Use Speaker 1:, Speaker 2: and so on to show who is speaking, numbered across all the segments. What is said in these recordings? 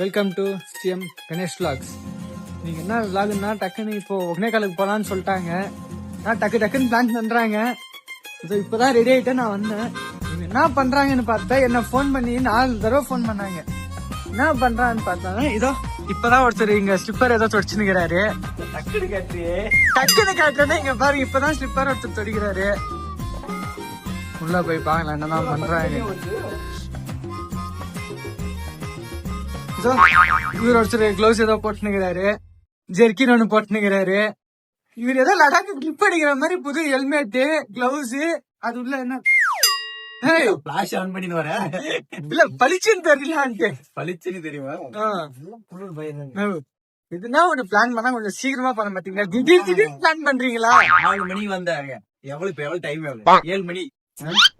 Speaker 1: Welcome to CM Ganesh vlogs நீங்கள் என்ன விளாகுன்னா டக்குன்னு இப்போது ஒகேனக்காலுக்கு போகலான்னு சொல்லிட்டாங்க. நான் டக்கு டக்குன்னு பிளான் பண்ணுறாங்க இதோ இப்போ தான் ரெடி ஆகிட்டு நான் வந்தேன். இவங்க என்ன பண்ணுறாங்கன்னு பார்த்தா என்ன ஃபோன் பண்ணி நாலு தடவை ஃபோன் பண்ணாங்க. என்ன பண்ணுறான்னு பார்த்தாங்க இதோ இப்போதான் ஒருத்தர் இங்கே ஸ்லிப்பர் ஏதோ தொடச்சுனுக்கிறாரு டக்குன்னு காட்டுறியே. டக்குன்னு காட்டுறேன்னா இங்கே பாருங்க இப்போதான் ஸ்லிப்பர் ஒருத்தர் தொடிக்கிறாரு. உள்ள போய் பார்க்கலாம் என்னதான் பண்றாங்க இவர் ஒருத்தர் க்ளவுஸ் ஏதோ போட்டுனுக்கிறாரு ஜெர்கின் ஒண்ணு போட்டுனுக்கிறாரு இவர் ஏதோ லடாக்கு கிளிப் அடிக்கிற மாதிரி புது ஹெல்மெட் கிளவுஸ் அது உள்ள என்ன?
Speaker 2: பிளாஷ் ஆன் பண்ணி வர.
Speaker 1: இல்ல பளிச்சுன்னு தெரியலான்ட்டு
Speaker 2: பளிச்சுன்னு தெரியுமா. குளிர்
Speaker 1: இதுனா ஒண்ணு பிளான் பண்ணா கொஞ்சம் சீக்கிரமா பண்ண மாட்டீங்களா? திடீர் திடீர்னு பிளான் பண்றீங்களா?
Speaker 2: நாலு மணிக்கு வந்தாங்க. எவ்வளவு இப்ப எவ்வளவு டைம் ஏழு மணி.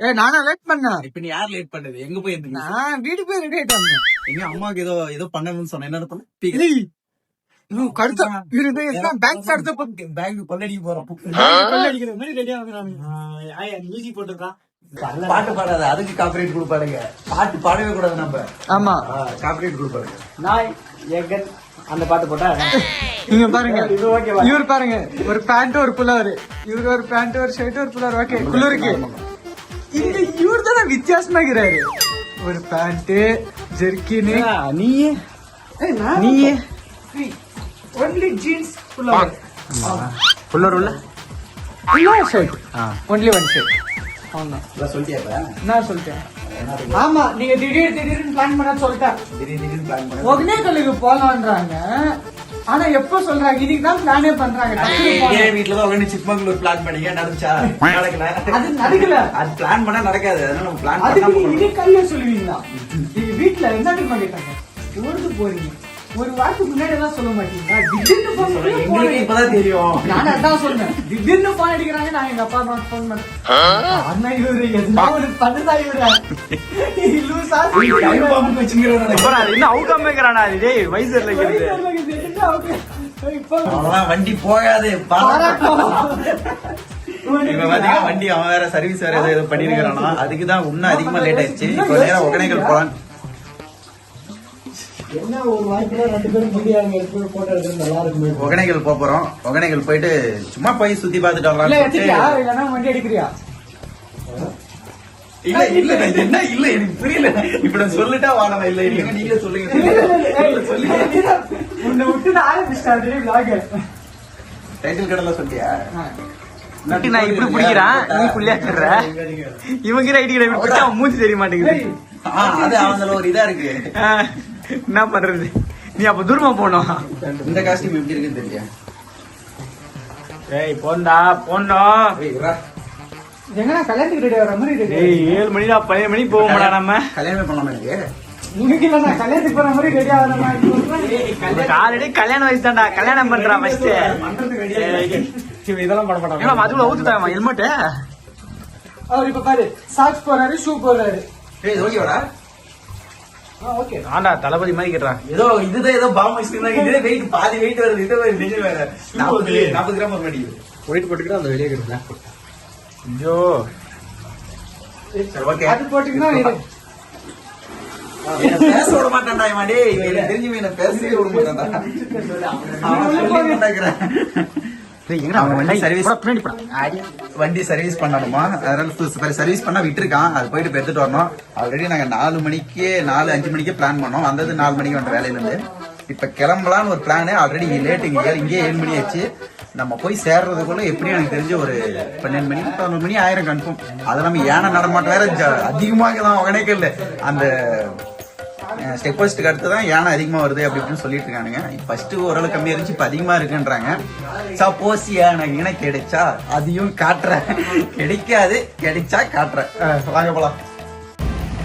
Speaker 1: ஏ நானா லேட் பண்ணேன்
Speaker 2: இப்ப நீ யார் லேட் பண்ணது? எங்க போய் இருந்தீங்க?
Speaker 1: நான் வீட்டுக்கு போய் ரெடி ஆயிட்டு வந்தேன்.
Speaker 2: எங்க அம்மாவுக்கு ஏதோ ஏதோ பண்ணணும்னு சொன்னேன். என்ன பண்ண?
Speaker 1: ஏய், இன்னும் கருத்து இருந்து பேங்க் போட்டு
Speaker 2: பேங்க் கொள்ளடிக்க போறோம்.
Speaker 1: கொள்ளடிக்கிற மாதிரி ரெடி ஆகுறாங்க
Speaker 2: மியூசிக் போட்டுருக்கான். பாட்டு பாடாத. அதுக்கு காப்பரேட் கொடுப்பாருங்க பாட்டு பாடவே கூடாது நம்ம.
Speaker 1: ஆமா.
Speaker 2: காப்பரேட் கொடுப்பாருங்க
Speaker 1: நாய் எகன் அந்த பாட்டு போட்டா? நீங்க பாருங்க. இவர் பாருங்க. ஒரு பேண்ட் ஒரு புலவர். இவர் ஒரு பேண்ட் ஒரு ஷர்ட் ஒரு புலவர். ஓகே குளிருக்கு. இங்க இவர் தானே வித்தியாசமா இருக்கிறாரு ஒரு பேண்ட் ஜெர்கின்
Speaker 2: நீயே
Speaker 1: நீயே ஒன்லி ஜீன்ஸ்
Speaker 2: உள்ளூர் உள்ள
Speaker 1: ஷர்ட் ஒன்லி ஒன் ஷர்ட்? நான் சொல்லிட்டேன் ஆமா நீங்க திடீர் திடீர்னு பிளான் பண்ண சொல்லிட்டேன்
Speaker 2: திடீர் திடீர்னு பிளான் பண்ண
Speaker 1: ஒகேனக்கலுக்கு போலான்றாங்க ஆனா எப்ப சொல்றாங்க? இதுக்கு தான் பிளானே பண்றாங்க.
Speaker 2: இதே வீட்டுல தான் உடனே சிக்மங்களூர் பிளான் பண்ணீங்க நடந்துச்சா? நடக்கல.
Speaker 1: அது நடக்கல.
Speaker 2: அது பிளான் பண்ணா நடக்காது. அதனால நம்ம பிளான் பண்ணாம
Speaker 1: இது கையில சொல்லுவீங்களா? நீங்க வீட்டுல என்ன தெரியுமா கேட்டாங்க ஊருக்கு போறீங்க. ஒரு வாரத்துக்கு முன்னாடி எல்லாம் சொல்ல மாட்டீங்களா? திடீர்னு பண்ணி அடி-
Speaker 2: இப்பதான் தெரியும்.
Speaker 1: நான் அதான் சொன்னேன் திடீர்னு போன் அடிக்கிறாங்க. நான் எங்க அப்பா அம்மா போன் பண்ணேன் அண்ணா இவரு எதுனா ஒரு பண்ணுதா இவரு லூசா
Speaker 3: இன்னும் அவுக்காம இருக்கிறானா அது டேய் வைசர்ல இருக்கிறது
Speaker 2: அவன் வண்டி போகாது இப்ப பாத்தீங்கன்னா வண்டி அவன் வேற சர்வீஸ் வேற ஏதோ அதுக்கு தான் இன்னும் அதிகமா லேட் ஆயிடுச்சு. இப்போ நேரம் ஒகனைகள் போலாம். ஒகனைகள் போறோம். ஒகனைகள் போயிட்டு சும்மா போய் சுத்தி பார்த்துட்டு
Speaker 1: இல்ல
Speaker 2: வரலாம் இல்ல இல்ல என்ன இல்ல எனக்கு புரியல. இப்ப நான் சொல்லிட்டா வாடா இல்ல இல்ல. நீங்களே சொல்லுங்க.
Speaker 1: உன்னை விட்டு நான் ஆரம்பிச்சிட்டேன் vlog.
Speaker 2: டைட்டில் கடல சொல்லியா
Speaker 3: நான் இப்படி பிடிக்கிறான் நீ புள்ளியாக்குற இவங்க கிட்ட இப்படி பிடிச்சா மூஞ்சி தெரிய மாட்டேங்குது.
Speaker 2: அது அவங்கள ஒரு இதா இருக்கு.
Speaker 3: ஆ, என்ன பண்றது? நீ அப்ப தூரமா போனோம்.
Speaker 2: இந்த காஸ்டியூம் எப்படி இருக்குன்னு தெரியல
Speaker 3: ஏய் போண்டா போண்டா.
Speaker 1: எங்கண்ணா கல்யாணத்துக்கு ரெடி ஆகிற மாதிரி ரெடி
Speaker 3: ஏய் ஏழு மணிடா பன்னெண்டு மணிக்கு போவோம்டா நம்ம.
Speaker 2: கல்யாணமே பண்ணலாமா எனக்கு
Speaker 1: உங்களுக்கு இல்ல கல்யாணத்துக்கு போற மாதிரி ரெடி ஆகிற மாதிரி
Speaker 3: ஆல்ரெடி கல்யாண வயசு தான்டா கல்யாணம் பண்றான் ஃபர்ஸ்ட்
Speaker 2: இதெல்லாம் பண்ண மாட்டாங்க.
Speaker 3: ஏன்னா அதுக்குள்ள ஊத்துட்டாமா ஹெல்மெட்
Speaker 1: அவர் இப்ப பாரு சாக்ஸ் போறாரு ஷூ
Speaker 2: ஏய்
Speaker 1: ஓகே.
Speaker 3: ஆண்டா தளபதி மாதிரி கேட்டுறான்
Speaker 2: ஏதோ இதுதான் ஏதோ பாம்பு ஐஸ்கிரீம் இதே வெயிட் பாதி வெயிட் வருது இதே வேற. நாற்பது நாற்பது கிராம் வர மாட்டேங்குது
Speaker 3: ஒயிட் போட்டுக்கிட்டு அந்த வெளியே கிட்டு ஐயோ.
Speaker 2: சரி ஓகே.
Speaker 1: அது போட்டீங்கன்னா.
Speaker 2: பேச விட மாட்டான்டா இவன் டேய். தெரிஞ்சு என்னை பேசவே விட மாட்டான்டா. வண்டி? சர்வீஸ்
Speaker 3: பின்னாடி போடா.
Speaker 2: வண்டி சர்வீஸ் பண்ணணுமா? அதனால சர்வீஸ் பண்ணா விட்டுருக்கான். அது போயிட்டு எடுத்துட்டு வரணும். ஆல்ரெடி நாங்க நாலு மணிக்கே நாலு அஞ்சு மணிக்கே பிளான் பண்ணோம். வந்தது நாலு மணிக்கு வந்த வேலையில இருந்து இப்ப கிளம்பலாம்னு ஒரு பிளான் ஆல்ரெடி லேட் இங்க இங்கேயே ஏழு மணி ஆச்சு நம்ம போய் சேர்றதுக்குள்ள எப்படியும் எனக்கு தெரிஞ்ச ஒரு பன்னெண்டு மணி பதினொரு மணி ஆயிரம் கன்ஃபார்ம் அது நம்ம யானை நடமாட்டம் வேற அதிகமாக தான் உகனைக்கல்ல அந்த ஸ்டெப் அடுத்து தான் யானை அதிகமாக வருது அப்படி இப்படின்னு சொல்லிட்டு இருக்கானுங்க. ஃபர்ஸ்ட் ஓரளவு கம்மியா இருந்துச்சு இப்போ அதிகமாக இருக்குன்றாங்க. சப்போஸ் யானை இணை கிடைச்சா அதையும் காட்டுறேன். கிடைக்காது கிடைச்சா காட்டுறேன். வாங்க போலாம்.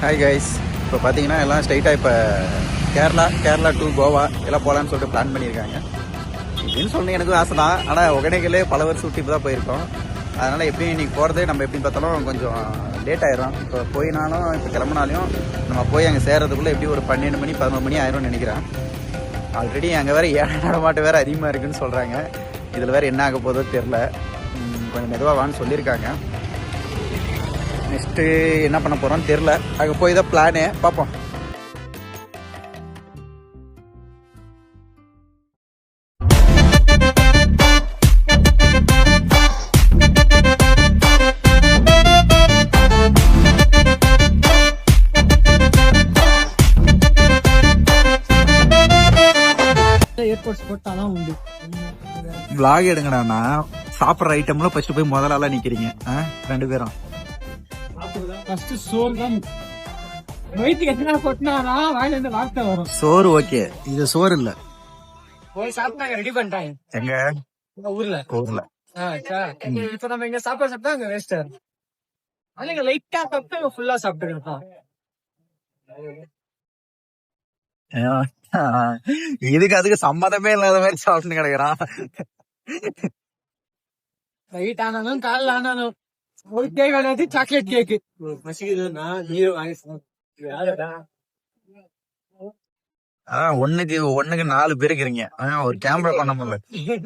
Speaker 2: ஹாய் கைஸ் இப்போ பார்த்தீங்கன்னா எல்லாம் ஸ்ட்ரைட்டாக இப்போ கேரளா கேரளா டு கோவா எல்லாம் போகலான்னு சொல்லிட்டு பிளான் பண்ணியிருக்காங்க. இப்படின்னு சொன்ன எனக்கும் ஆசை தான். ஆனால் ஒகனைகளே பல வருஷம் விட்டு தான் போயிருக்கோம். அதனால் எப்படியும் இன்னைக்கு போகிறது நம்ம எப்படி பார்த்தாலும் கொஞ்சம் லேட் ஆயிரும். இப்போ போயினாலும் இப்போ கிளம்புனாலையும் நம்ம போய் அங்கே சேர்றதுக்குள்ளே எப்படி ஒரு பன்னெண்டு மணி பதினொரு மணி ஆயிரும்னு நினைக்கிறேன். ஆல்ரெடி அங்கே வேறு ஏழை நடமாட்டம் வேறு அதிகமாக இருக்குன்னு சொல்கிறாங்க இதில் வேறு என்ன ஆக போதோ தெரில கொஞ்சம் மெதுவாக வான்னு சொல்லியிருக்காங்க. நெக்ஸ்ட்டு என்ன பண்ண போகிறோன்னு தெரில அங்கே போய் தான் பிளானு பார்ப்போம். Vlog எடுங்கடாண்ணா சாப்பிடுற ஐட்டம்ல ஃபர்ஸ்ட் போய் முதல்ல ஆளா நிக்கிறீங்க? ரெண்டு பேரும்.
Speaker 1: சோறு
Speaker 2: ஓகே. இது சோறு இல்ல.
Speaker 1: போய் சாப்பிட்டாங்க ரெடி பண்ணிட்டாங்க.
Speaker 2: எங்க?
Speaker 1: ஊர்ல.
Speaker 2: ஊர்ல.
Speaker 1: ஆ, சரி. இப்ப நம்ம இங்க சாப்பாடு சாப்பிட்டா அங்க வேஸ்ட் அதுல லைட்டா சாப்பிட்டு ஃபுல்லா சாப்பிட்டுருக்கோம்
Speaker 2: இதுக்கு அதுக்கு சம்மதமே இல்லாத மாதிரி சாப்பிட்டு கிடக்குறான்.
Speaker 1: நைட் ஆனாலும் காலைல ஆனாலும் ஒரு கேக் விளையாட்டு சாக்லேட் கேக்கு மசிக்குதுன்னா நீர் வாங்கி
Speaker 2: அதான் ஒண்ணுக்கு ஒண்ணுக்கு நாலு பேர் இருக்கிறீங்க ஒரு கேமரா பண்ண முடியல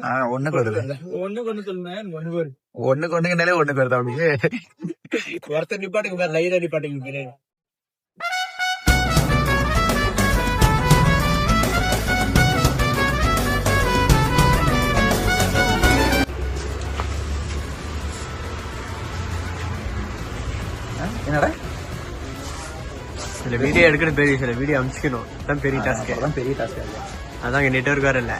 Speaker 2: ஆ, ஒண்ணுக்கு வருது
Speaker 1: ஒண்ணு கொண்டு சொல்லுங்க ஒண்ணு வரும்
Speaker 2: ஒண்ணுக்கு ஒண்ணுக்குனாலே ஒண்ணுக்கு வருது அப்படியே
Speaker 1: ஒருத்தர் நிப்பாட்டுங்க லைனா நிப்பாட்டுங்க
Speaker 2: என்னடா
Speaker 3: சில வீடியோ எடுக்கணும் பெரிய சில வீடியோ அமிச்சிக்கணும். அதான் பெரிய டாஸ்க்
Speaker 2: அதான் பெரிய டாஸ்க்
Speaker 3: அதான் இங்க நெட்ஒர்க் வேற இல்ல.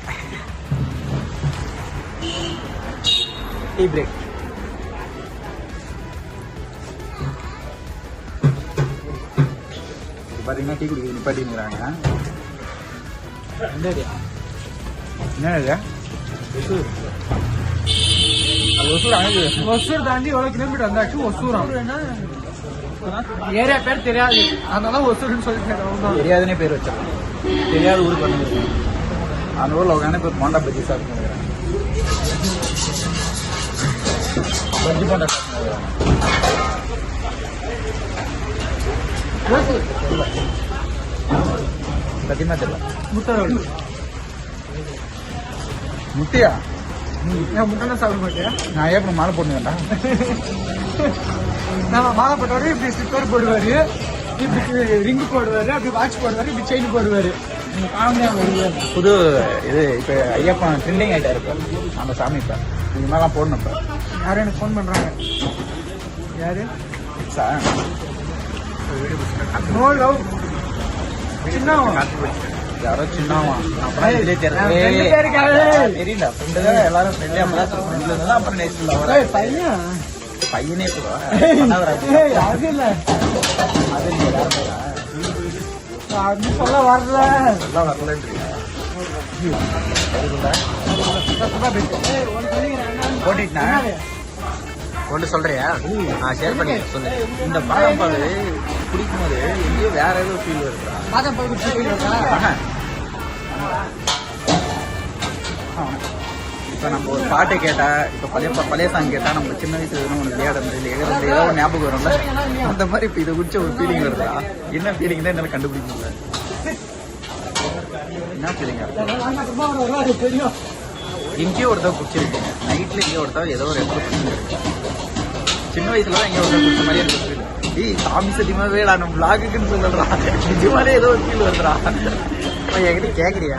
Speaker 3: டீ பிரேக்
Speaker 2: இது பாத்தீங்கன்னா டீ குடிக்கிறது நிப்பாட்டிங்கிறாங்க. என்ன ஒசூர்.
Speaker 1: ஒசூர் தாண்டி எவ்வளவு கிலோமீட்டர் வந்தாச்சு ஒசூரம் ஏரியா பேர் தெரியாது. அதனால ஒசூர்னு சொல்லிட்டு
Speaker 2: தெரியாதுனே பேர் வச்சிருக்கோம் தெரியாத ஊருக்கு வந்து அந்த ஊர்ல உட்காந்து இப்போ போண்டா பஜ்ஜி சாப்பிட்டு பஜ்ஜி போண்டா சத்தியமா தெரியல.
Speaker 1: முத்தரவு
Speaker 2: முட்டையா?
Speaker 1: முட்டை சாப்பிட மாட்டேன்
Speaker 2: நான் ஏன் மாலை போட்டுங்கடா
Speaker 1: நம்ம மாலை போட்டவரு இப்படி ஸ்டிக்கர் போடுவாரு இப்படி ரிங் போடுவாரு அப்படி வாட்ச் போடுவாரு இப்படி செயின் போடுவாரு.
Speaker 2: புது இது இப்ப ஐயப்பன் ட்ரெண்டிங் ஆயிட்டா இருப்ப அந்த சாமி இப்ப. இது மாதிரிலாம் போடணும் இப்ப.
Speaker 1: யாரும் எனக்கு ஃபோன் பண்றாங்க? யாரு?
Speaker 2: சா-
Speaker 1: நோ லவ் சின்னவன்.
Speaker 2: யாரோ சின்னவா அப்புறம் இதுலயே தெரியல ஃப்ரெண்டு தான் எல்லாரும் ஃப்ரெண்டே அப்புறம்
Speaker 1: பையன்.
Speaker 2: பையனே கூட
Speaker 1: அது இல்ல.
Speaker 2: அது.
Speaker 1: அது சொல்ல வரல.
Speaker 2: எல்லாம் வரலன்றீங்க. போட்டிட்டா
Speaker 3: ஒன்று சொல்றியா? ஷேர் பண்ணி சொல்லு.
Speaker 2: இந்த பாதாம் பால் குடிக்கும் போது எங்கேயோ வேற ஏதோ ஃபீல் வருதுடா
Speaker 1: பாதம் பால் குடிச்சு போயிருக்கா?
Speaker 2: ஆஹா. இப்போ நம்ம ஒரு பாட்டு கேட்டால் இப்போ பழைய பழைய சாங் கேட்டால் நம்ம சின்ன வயசுல எதுவும் ஒன்று முடியல இல்லை எகிறது ஏதோ ஒரு ஞாபகம் வரும்ல? அந்த மாதிரி இப்போ இதை குடிச்ச ஒரு ஃபீலிங் வருதா? என்ன ஃபீலிங் தான் என்னால் கண்டுபிடிக்க முடியல. என்ன ஃபீலிங்
Speaker 1: தெரியும்
Speaker 2: எங்கேயோ ஒருத்தர் குடிச்சிருக்கீங்க நைட்டில் எங்கேயோ ஒருத்தர் ஏதோ ஒரு இடத்துல சின்ன வயசுல தான் எங்கேயோ ஒருத்தர் குடிச்ச மாதிரி எனக்கு feel. ஏய் சாமி சத்தியமாவே நான் நம்ம விளாகுக்குன்னு நிஜமாலே ஏதோ ஒரு ஃபீல் வருதுடா.
Speaker 3: என்கிட்ட
Speaker 2: கேட்குறியா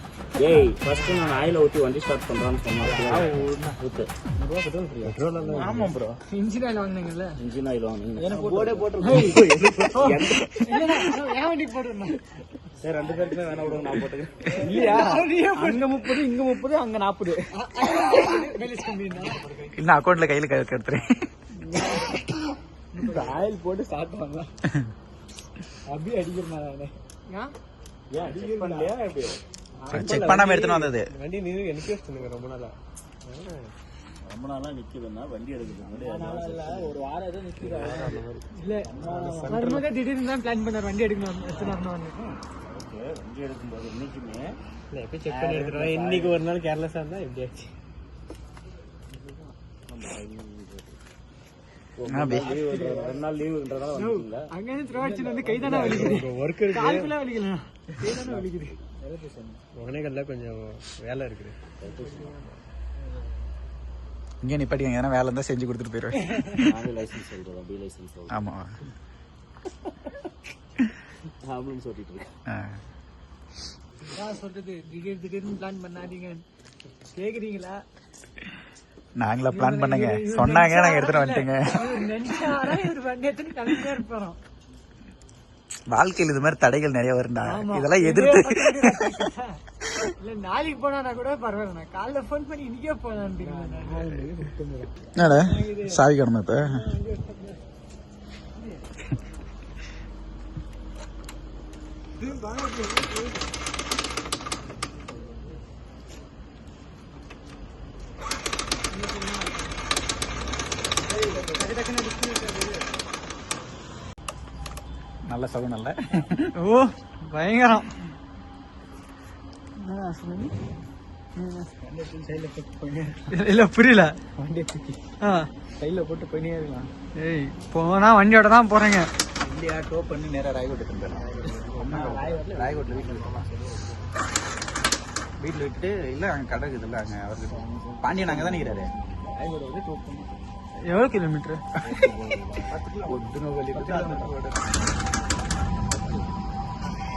Speaker 4: ஏய் ஃபர்ஸ்ட் நான் ஆயில ஊத்தி வண்டி ஸ்டார்ட் பண்றான்னு சொன்னா ஊத்து.
Speaker 2: ஆமா ப்ரோ
Speaker 1: இன்ஜின் ஆயில் வாங்கினீங்கல்ல?
Speaker 4: இன்ஜின் ஆயில் வாங்க
Speaker 2: போடே
Speaker 1: ஏன் வண்டி போட்டுருந்தேன்?
Speaker 4: சரி ரெண்டு பேருக்குமே வேணா விடுங்க நான் போட்டுக்கிறேன்.
Speaker 1: இல்லையா? அங்க முப்பது இங்க முப்பது அங்க நாற்பது
Speaker 2: இன்னும் அக்கௌண்ட்ல கையில கை எடுத்துறேன்
Speaker 1: ஆயில் போட்டு ஸ்டார்ட் பண்ணலாம் அப்படி அடிக்கிறேன்
Speaker 4: ஏன் செக் பண்ணலையா எப்படி?
Speaker 2: செக் பண்ணாம எடுத்துட்டு வந்தது.
Speaker 1: வண்டி நீங்க எனக்கே சொன்னீங்க ரொம்ப நாளா.
Speaker 4: ரொம்ப நாளா நிக்குதுன்னா வண்டி எடுக்கிறது முன்னாடி
Speaker 1: ஒரு வாரம் ஏதோ நிக்கிறேன் இல்ல திடீர்னு தான் பிளான் பண்ணார். வண்டி எடுக்கணும் எடுத்துட்டு
Speaker 4: ஓகே. வண்டி எடுக்கும்போது இன்னைக்குமே
Speaker 1: இல்ல எப்ப செக் பண்ணி எடுத்துட்டு இன்னைக்கு ஒரு நாள் கேர்லெஸ்ஸா இருந்தா எப்படி ஆச்சு.
Speaker 4: லீவ் ரெண்டு நாள் லீவுன்றதால வந்துட்டீங்களா
Speaker 1: அங்க வந்து கை தானே வலிக்குது. ஒர்க் இருக்கு. கால்குலாம் வலிக்கல கை தானே வலிக்குது. ஒகனைகள்ல கொஞ்சம் வேலை இருக்குது.
Speaker 2: இங்கே நிப்பாட்டிங்க ஏன்னா வேலை இருந்தால் செஞ்சு கொடுத்துட்டு போயிடுவேன்.
Speaker 4: நானே லைசன்ஸ் சொல்றேன் பி லைசன்ஸ்
Speaker 2: ஆமாம்
Speaker 4: ஆம்புலன்ஸ் ஓட்டிட்டு இருக்கேன்.
Speaker 2: ஆ.
Speaker 1: நான் சொல்றது திடீர் திடீர்னு பிளான் பண்ணாதீங்க. கேக்குறீங்களா?
Speaker 2: நாங்களா பிளான் பண்ணங்க. சொன்னாங்க நாங்கள் எடுத்துகிட்டு வந்துட்டேங்க. வாழ்க்கையில் இது மாதிரி தடைகள் நிறைய வரும்டா. இதெல்லாம் எதிர்த்து.
Speaker 1: இல்ல நாளைக்கு போனா கூட பரவாயில்ல. காலைல ஃபோன் பண்ணி இன்னைக்கே போலான்னு
Speaker 2: சாவி இப்போ? நல்ல சகுனம் நல்ல
Speaker 1: ஓ பயங்கரம். இல்ல புரியல.
Speaker 2: வண்டியை தூக்கி
Speaker 1: ஆ
Speaker 2: கையில் போட்டு போயினே இருக்கலாம்.
Speaker 1: ஏய் போனா வண்டியோட தான் போறேங்க.
Speaker 2: இந்தியா டோ பண்ணி நேராக ராய்கோட்டுக்கு போயிடலாம் ராய்கோட்டில் வீட்டில் விட்டுலாம் வீட்டில் விட்டுட்டு இல்லை அங்கே கடை இருக்குதுல்ல அங்கே அவருக்கு பாண்டியன் அங்கே தான் நிற்கிறாரு ராய்கோட்டை வந்து டோ பண்ணி
Speaker 1: எவ்வளவு கிலோமீட்டர்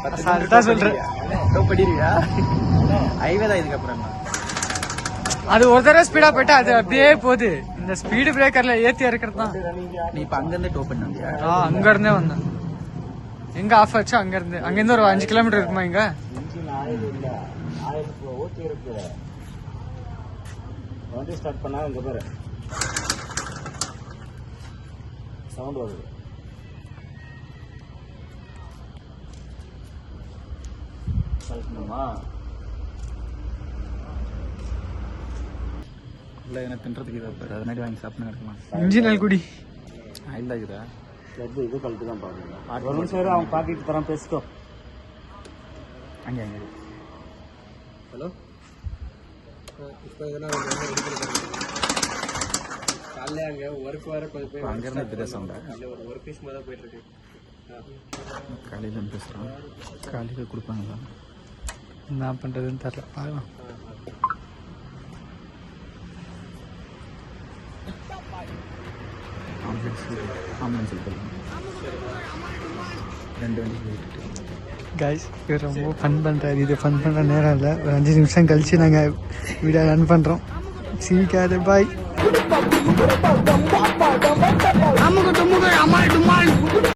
Speaker 1: அசால்ட்டா சொல்றேன்.
Speaker 2: டோ பண்ணிடுவியா ஹைவே தான் இதுக்கப்புறம்.
Speaker 1: அது ஒரு தடவை ஸ்பீடா போயிட்டா அது அப்படியே போகுது. இந்த ஸ்பீடு பிரேக்கர்ல ஏத்தி இறக்குறது தான்
Speaker 2: நீ இப்போ அங்கேருந்து டோ பண்ண வந்தியா
Speaker 1: ஆ அங்க இருந்தே வந்தேன். எங்க ஆஃப் ஆச்சு அங்க இருந்து அங்க இருந்து ஒரு அஞ்சு கிலோமீட்டர் இருக்குமா இங்க?
Speaker 4: வண்டி ஸ்டார்ட் பண்ணா இங்க பாரு. சவுண்ட் வருது. கழட்டணுமா
Speaker 2: இல்லை என்ன தின்றதுக்கு இதை பாரு அதனாடி வாங்கி சாப்பிட்டு இருக்கலாம்
Speaker 1: இன்ஜினல் குடி.
Speaker 2: ஆயில் இருக்குதா?
Speaker 4: கிளப் இது கழட்டு தான் பாருங்க ஒரு நிமிஷம் அவன் பாக்கெட் தரான் பேசிக்கோ.
Speaker 2: அங்கே அங்கே.
Speaker 1: ஹலோ? இப்போ இதெல்லாம் காலைல அங்க ஒர்க் வர கொஞ்சம்
Speaker 2: இப்போ அங்கேருந்து சவுண்டா
Speaker 1: ஒரு ஒர்க் பீஸ் மாதிரி தான் போயிட்டு இருக்கு
Speaker 2: காலையில் பேசுகிறோம் காலையில் கொடுப்பாங்களா?
Speaker 1: என்ன பண்ணுறதுன்னு தெரில பார்க்கலாம்
Speaker 2: ஆம்புலன்ஸ்
Speaker 1: கைஸ் இவர் ரொம்ப ஃபன் பண்ணுறாரு இது ஃபன் பண்ணுற நேரம் இல்லை ஒரு அஞ்சு நிமிஷம் கழித்து நாங்கள் வீடாக ரன் பண்ணுறோம் சீக்காது பாய் அம்மா